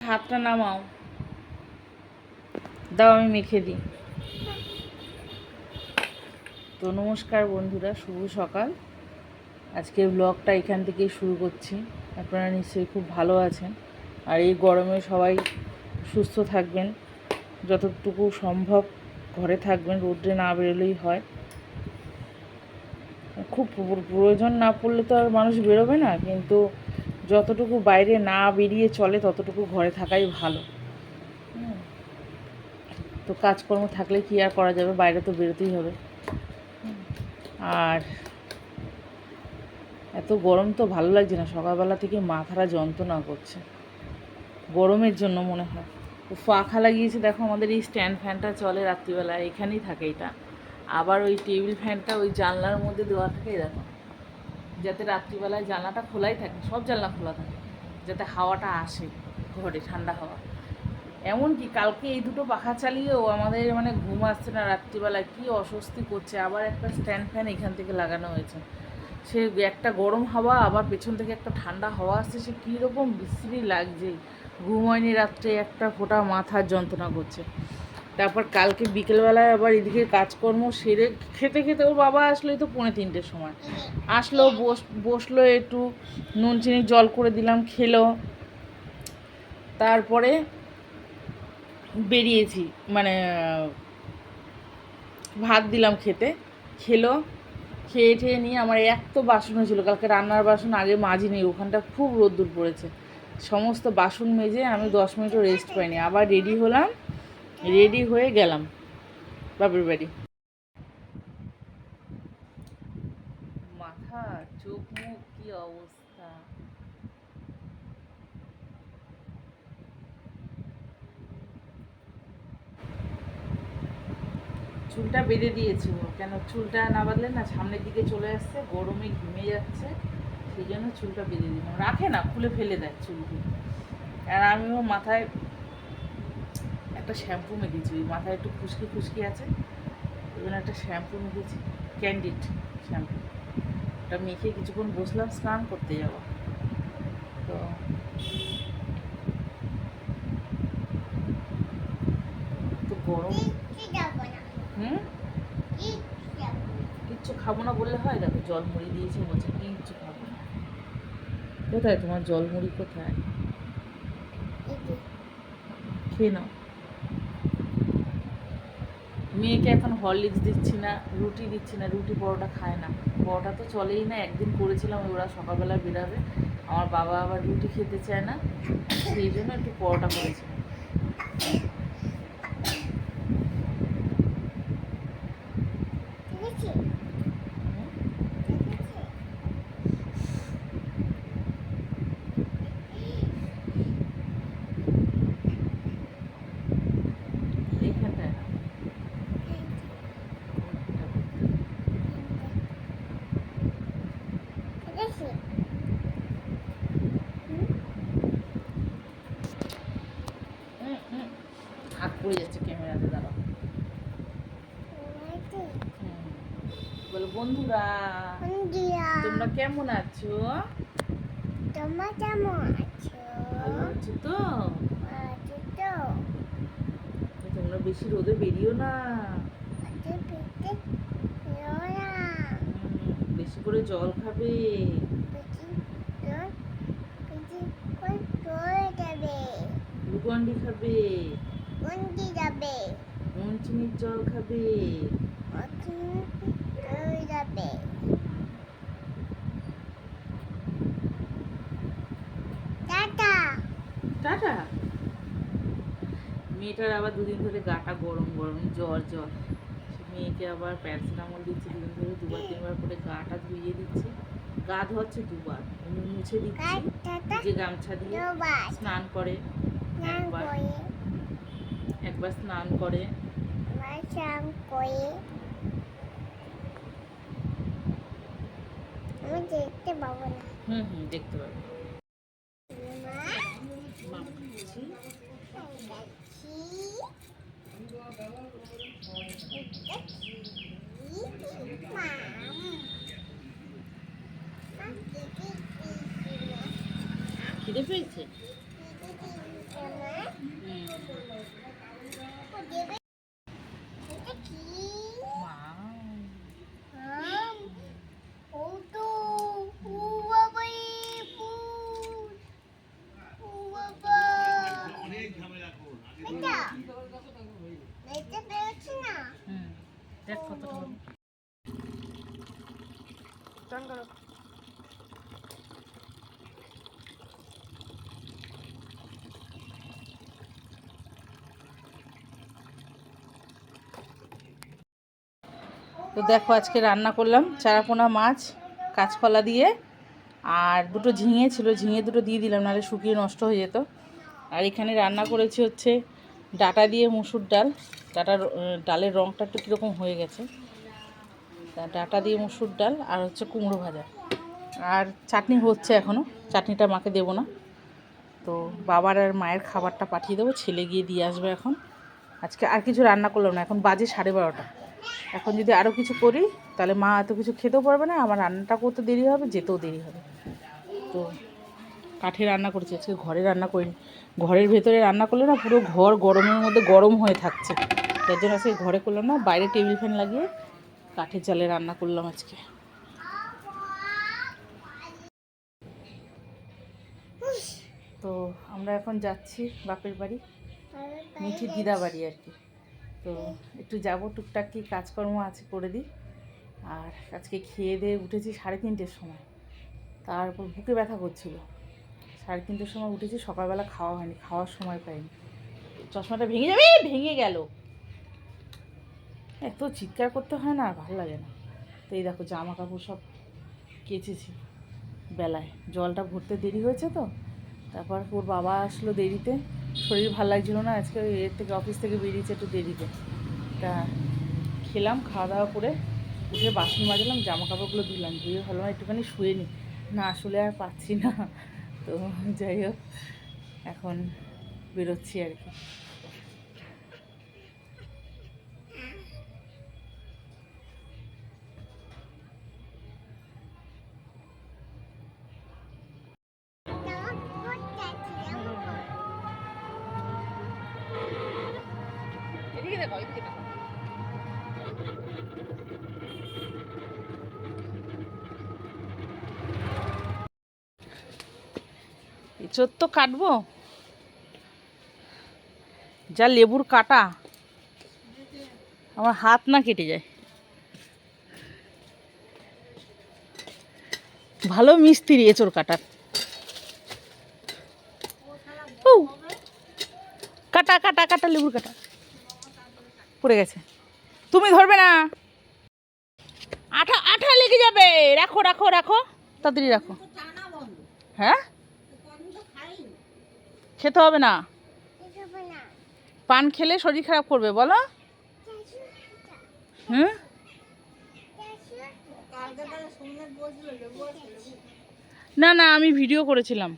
হাতটা নামাও। দাও, আমি মেখে দিই। তো নমস্কার বন্ধুরা, শুভ সকাল। আজকে ব্লগটা এখান থেকেই শুরু করছি। আপনারা নিশ্চয়ই খুব ভালো আছেন। আর এই গরমে সবাই সুস্থ থাকবেন। যতটুকু সম্ভব ঘরে থাকবেন, রোদ্রে না বেরোলেই হয়। খুব প্রয়োজন না পড়লে তো আর মানুষ বেরোবে না। কিন্তু যতটুকু বাইরে না বেরিয়ে চলে, ততটুকু ঘরে থাকাই ভালো। তো কাজকর্ম থাকলে কি আর করা যাবে? বাইরে তো বেরোতেই হবে। আর এত গরম তো ভালো লাগছে না। সকালবেলা থেকে মাথাটা যন্ত্রণা করছে। গরমের জন্য মনে হয়। তো ফাঁকা লাগিয়েছে। দেখো আমাদের এই স্ট্যান্ড ফ্যানটা চলে রাত্রিবেলা। এখানেই থাকে এটা। আবার ওই টেবিল ফ্যানটা ওই জানলার মধ্যে দেওয়া থাকে দেখো। যাতে রাত্রিবেলায় জানলাটা খোলাই থাকে, সব জানলা খোলা থাকে, যাতে হাওয়াটা আসে ঘরে, ঠান্ডা হাওয়া। এমনকি কালকে এই দুটো পাখা চালিয়েও আমাদের মানে ঘুম আসছে না রাত্রিবেলায়, কি অস্বস্তি করছে। আবার একটা স্ট্যান্ড ফ্যান এখান থেকে লাগানো হয়েছে। সে একটা গরম হাওয়া, আবার পেছন থেকে একটা ঠান্ডা হাওয়া আসছে, সে কীরকম বিশ্রী লাগছে। ঘুম হয়নি রাত্রে একটা ফোঁটা মাথার যন্ত্রণা করছে। তারপর কালকে বিকেলবেলায় আবার এদিকে কাজকর্ম সেরে খেতে খেতে ওর বাবা আসলোই তো পৌনে তিনটের সময়। আসলো, বস বসল একটু, নুন, চিনি, জল করে দিলাম, খেলো। তারপরে বেরিয়েছি মানে ভাত দিলাম খেতে। খেলো, খেয়ে ঠেয়ে নিয়ে আমার এক তো বাসন হয়েছিল, কালকে রান্নার বাসন, আগে মাজিনি ওখানটা খুব রোদ্দুর পড়েছে। সমস্ত বাসন মেজে আমি দশ মিনিটও রেস্ট পাইনি, আবার রেডি হলাম। রেডি হয়ে গেলাম। বাপের বাড়ি। মাথা, চোখ, মুখ, কি অবস্থা? চুলটা বেঁধে দিয়েছি। কেন চুলটা না বাঁধলে না সামনের দিকে চলে আসছে, গরমে ঘিমে যাচ্ছে, সেই জন্য চুলটা বেঁধে দিলাম। রাখে না, খুলে ফেলে দেয় চুলগুলো। আর আমিও মাথায় একটা শ্যাম্পু মেখেছি ওই মাথায় একটু খুশকি খুশকি আছে ওই জন্য একটা শ্যাম্পু মেখেছি ক্যান্ডিড শ্যাম্পু। ওটা মেখে কিছুক্ষণ বসলাম স্নান করতে যাব। তো তো গরম হুম? কিচ্ছু খাব না বললে হয়? দেখো জল মুড়ি দিয়েছে বলছে কিচ্ছু খাব না। কোথায়? তোমার জল মুড়ি কোথায়? খেয়ে নাও। মেয়েকে এখন হরলিক্স দিচ্ছি না, রুটি দিচ্ছি না, রুটি পরোটা খায় না। পরোটা তো চলেই না, একদিন করেছিলাম, ওরা সকালবেলা বেরাবে। আমার বাবা আবার রুটি খেতে চায় না, সেই জন্য একটু পরোটা করেছিলাম এইখানটায় না হুম, হুম। হাত পড়ে যাচ্ছে ক্যামেরাতে দাঁড়াও। বলো বন্ধুরা তোমরা কেমন আছো? তোমার কেমন আছো? ভালো আছো তো? তোমরা বেশি রোদে বেরিও না। বেশি করে জল খাবে। গ্লুকন্ডি খাবে। কোনটি যাবে। নুন চিনির জল খাবে। যাবে। টাটা। টাটা। মেয়েটার আবার দুদিন ধরে গাটা গরম গরম জ্বর জ্বর। মেয়েকে আবার প্যারাসিটামল দিচ্ছে দুদিন ধরে দুবার তিনবার করে গাটা ধুইয়ে দিচ্ছে। গা ধোয়াচ্ছে দুবার মুছে দিচ্ছি। যে গামছা দিয়ে স্নান করে। একবার। করে। একবার স্নান করে। আমার স্নান করে। আমি দেখতে পাবো না। হুম হুম দেখতে পাবে। খিদে পেয়েছে? দেখ কতটা হবে তো দেখো আজকে রান্না করলাম চারাপোনা মাছ কাঁচকলা দিয়ে আর দুটো ঝিঙে ছিল। ঝিঙে দুটো দিয়ে দিলাম নাহলে শুকিয়ে নষ্ট হয়ে যেত। আর এখানে রান্না করেছি হচ্ছে ডাটা দিয়ে মুসুর ডাল, ডাটার ডালের রঙটা একটু কীরকম হয়ে গেছে। তা ডাটা দিয়ে মুসুর ডাল আর হচ্ছে কুমড়ো ভাজা। আর চাটনি হচ্ছে এখনও চাটনিটা মাকে দেবো না। তো বাবার আর মায়ের খাবারটা পাঠিয়ে দেবো, ছেলে গিয়ে দিয়ে আসবে এখন। আজকে আর কিছু রান্না করলাম না, এখন বাজে সাড়ে বারোটা। এখন যদি আরও কিছু করি, তাহলে মা এত কিছু খেতেও পারবে না, আমার রান্নাটা করতে দেরি হবে, যেতেও দেরি হবে। তো কাঠে রান্না করেছি, আজকে ঘরে রান্না করিনি। ঘরের ভেতরে রান্না করলে না পুরো ঘর গরমের মধ্যে গরম হয়ে থাকছে। তার জন্য আজকে ঘরে করলাম না, বাইরে টেবিল ফ্যান লাগিয়ে কাঠের জালে রান্না করলাম আজকে। তো আমরা এখন যাচ্ছি বাপের বাড়ি, মিঠি দিদা বাড়ি আর কি। তো একটু যাব, টুকটাক কি কাজকর্ম আছে করে দিই। আর আজকে খেয়ে দিয়ে উঠেছি সাড়ে তিনটের সময়। তারপর বুকে ব্যথা করছিল। সাড়ে তিনটের সময় উঠেছি, সকালবেলা খাওয়া হয়নি, খাওয়ার সময় পাইনি। চশমাটা ভেঙে যাবে? ভেঙে গেল। এত চিৎকার করতে হয় না ভালো লাগে না। তো এই দেখো জামা কাপড় সব কেচেছি বেলায়। জলটা ভরতে দেরি হয়েছে তো, তারপর ওর বাবা আসলো দেরিতে। শরীর ভালো লাগছিল না, আজকে এর থেকে অফিস থেকে বেরিয়েছে একটু দেরিতে। তা খেলাম, খাওয়া দাওয়া করে উঠে বাসন মাজলাম জামা কাপড়গুলো ধুলাম, ধুয়ে ভালো একটুখানি শুয়ে নি। না আসলে আর পাচ্ছি না। তো যাই হোক এখন বেরোচ্ছি আর কি। দেখো। এঁচোর তো কাটবো। যা লেবুর কাটা, আমার হাত না কেটে যায়। ভালো মিস্ত্রি এঁচোর কাটার। কাটা কাটা কাটা, লেবুর কাটা। পড়ে গেছে। তুমি ধরবে না। আঠা আঠা লেগে যাবে। রাখো রাখো রাখো। তাড়াতাড়ি রাখো। হ্যাঁ? খেতে হবে না? পান খেলে শরীর খারাপ করবে বলো। হ্যাঁ না না আমি ভিডিও করেছিলাম।